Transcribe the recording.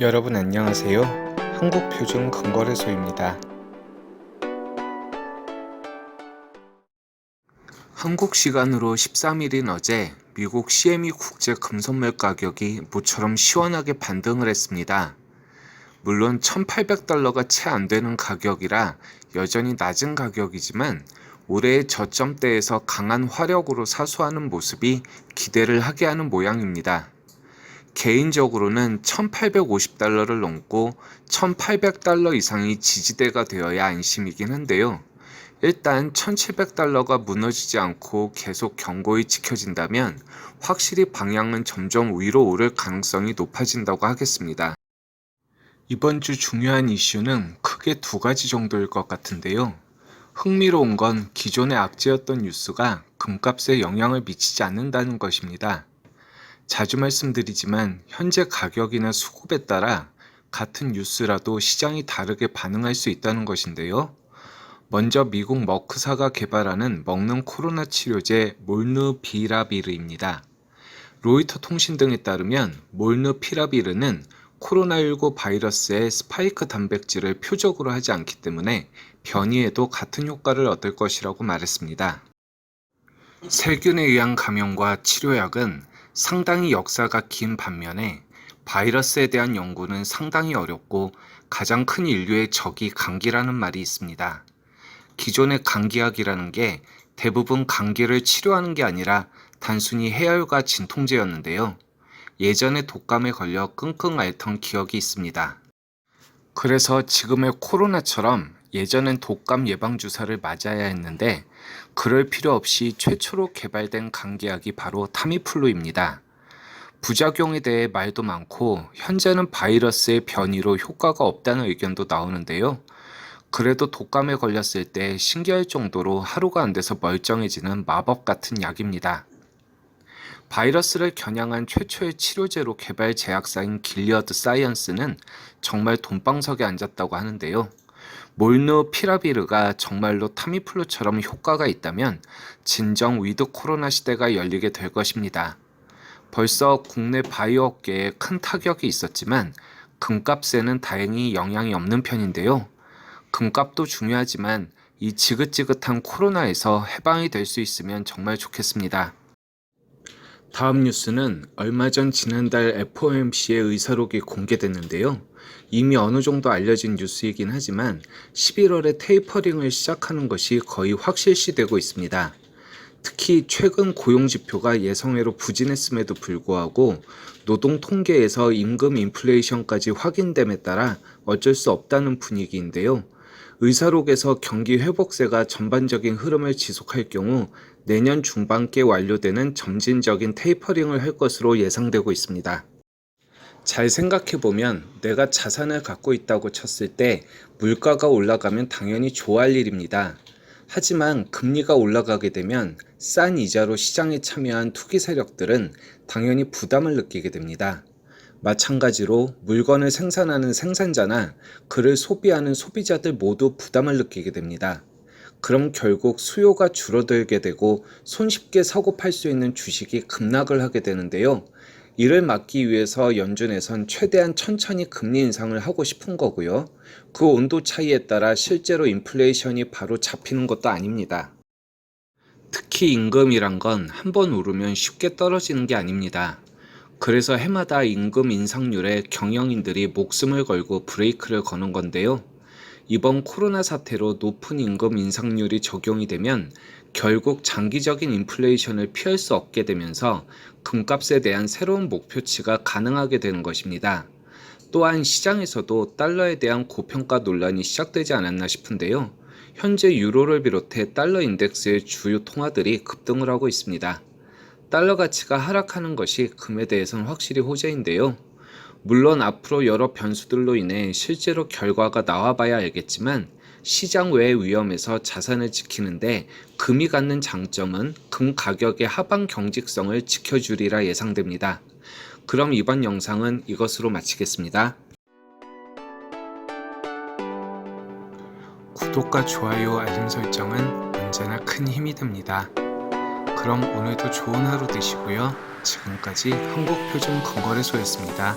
여러분 안녕하세요. 한국표준 근거래소입니다. 한국 시간으로 13일인 어제 미국 CME 국제 금선물 가격이 모처럼 시원하게 반등을 했습니다. 물론 1,800달러가 채 안 되는 가격이라 여전히 낮은 가격이지만 올해의 저점대에서 강한 화력으로 사수하는 모습이 기대를 하게 하는 모양입니다. 개인적으로는 1850달러를 넘고 1800달러 이상이 지지대가 되어야 안심이긴 한데요. 일단 1700달러가 무너지지 않고 계속 견고히 지켜진다면 확실히 방향은 점점 위로 오를 가능성이 높아진다고 하겠습니다. 이번 주 중요한 이슈는 크게 두 가지 정도일 것 같은데요. 흥미로운 건 기존의 악재였던 뉴스가 금값에 영향을 미치지 않는다는 것입니다. 자주 말씀드리지만 현재 가격이나 수급에 따라 같은 뉴스라도 시장이 다르게 반응할 수 있다는 것인데요. 먼저 미국 머크사가 개발하는 먹는 코로나 치료제 몰누비라비르입니다. 로이터 통신 등에 따르면 몰누피라비르는 코로나19 바이러스의 스파이크 단백질을 표적으로 하지 않기 때문에 변이에도 같은 효과를 얻을 것이라고 말했습니다. 세균에 의한 감염과 치료약은 상당히 역사가 긴 반면에 바이러스에 대한 연구는 상당히 어렵고 가장 큰 인류의 적이 감기라는 말이 있습니다. 기존의 감기약이라는 게 대부분 감기를 치료하는 게 아니라 단순히 해열과 진통제였는데요. 예전에 독감에 걸려 끙끙 앓던 기억이 있습니다. 그래서 지금의 코로나처럼 예전엔 독감 예방 주사를 맞아야 했는데 그럴 필요 없이 최초로 개발된 감기약이 바로 타미플루입니다. 부작용에 대해 말도 많고 현재는 바이러스의 변이로 효과가 없다는 의견도 나오는데요. 그래도 독감에 걸렸을 때 신기할 정도로 하루가 안 돼서 멀쩡해지는 마법 같은 약입니다. 바이러스를 겨냥한 최초의 치료제로 개발 제약사인 길리어드 사이언스는 정말 돈방석에 앉았다고 하는데요. 몰누피라비르가 정말로 타미플루처럼 효과가 있다면 진정 위드 코로나 시대가 열리게 될 것입니다. 벌써 국내 바이오 업계에 큰 타격이 있었지만 금값에는 다행히 영향이 없는 편인데요. 금값도 중요하지만 이 지긋지긋한 코로나에서 해방이 될 수 있으면 정말 좋겠습니다. 다음 뉴스는 얼마 전 지난달 FOMC의 의사록이 공개됐는데요. 이미 어느 정도 알려진 뉴스이긴 하지만 11월에 테이퍼링을 시작하는 것이 거의 확실시되고 있습니다. 특히 최근 고용 지표가 예상외로 부진했음에도 불구하고 노동 통계에서 임금 인플레이션까지 확인됨에 따라 어쩔 수 없다는 분위기인데요. 의사록에서 경기 회복세가 전반적인 흐름을 지속할 경우 내년 중반께 완료되는 점진적인 테이퍼링을 할 것으로 예상되고 있습니다. 잘 생각해 보면 내가 자산을 갖고 있다고 쳤을 때 물가가 올라가면 당연히 좋아할 일입니다. 하지만 금리가 올라가게 되면 싼 이자로 시장에 참여한 투기 세력들은 당연히 부담을 느끼게 됩니다. 마찬가지로 물건을 생산하는 생산자나 그를 소비하는 소비자들 모두 부담을 느끼게 됩니다. 그럼 결국 수요가 줄어들게 되고 손쉽게 사고 팔 수 있는 주식이 급락을 하게 되는데요. 이를 막기 위해서 연준에선 최대한 천천히 금리 인상을 하고 싶은 거고요. 그 온도 차이에 따라 실제로 인플레이션이 바로 잡히는 것도 아닙니다. 특히 임금이란 건 한 번 오르면 쉽게 떨어지는 게 아닙니다. 그래서 해마다 임금 인상률에 경영인들이 목숨을 걸고 브레이크를 거는 건데요. 이번 코로나 사태로 높은 임금 인상률이 적용이 되면 결국 장기적인 인플레이션을 피할 수 없게 되면서 금값에 대한 새로운 목표치가 가능하게 되는 것입니다. 또한 시장에서도 달러에 대한 고평가 논란이 시작되지 않았나 싶은데요. 현재 유로를 비롯해 달러 인덱스의 주요 통화들이 급등을 하고 있습니다. 달러 가치가 하락하는 것이 금에 대해서는 확실히 호재인데요. 물론 앞으로 여러 변수들로 인해 실제로 결과가 나와봐야 알겠지만 시장 외의 위험에서 자산을 지키는데 금이 갖는 장점은 금 가격의 하방 경직성을 지켜주리라 예상됩니다. 그럼 이번 영상은 이것으로 마치겠습니다. 구독과 좋아요 알림 설정은 언제나 큰 힘이 됩니다. 그럼 오늘도 좋은 하루 되시고요. 지금까지 한국표준 건거래소였습니다.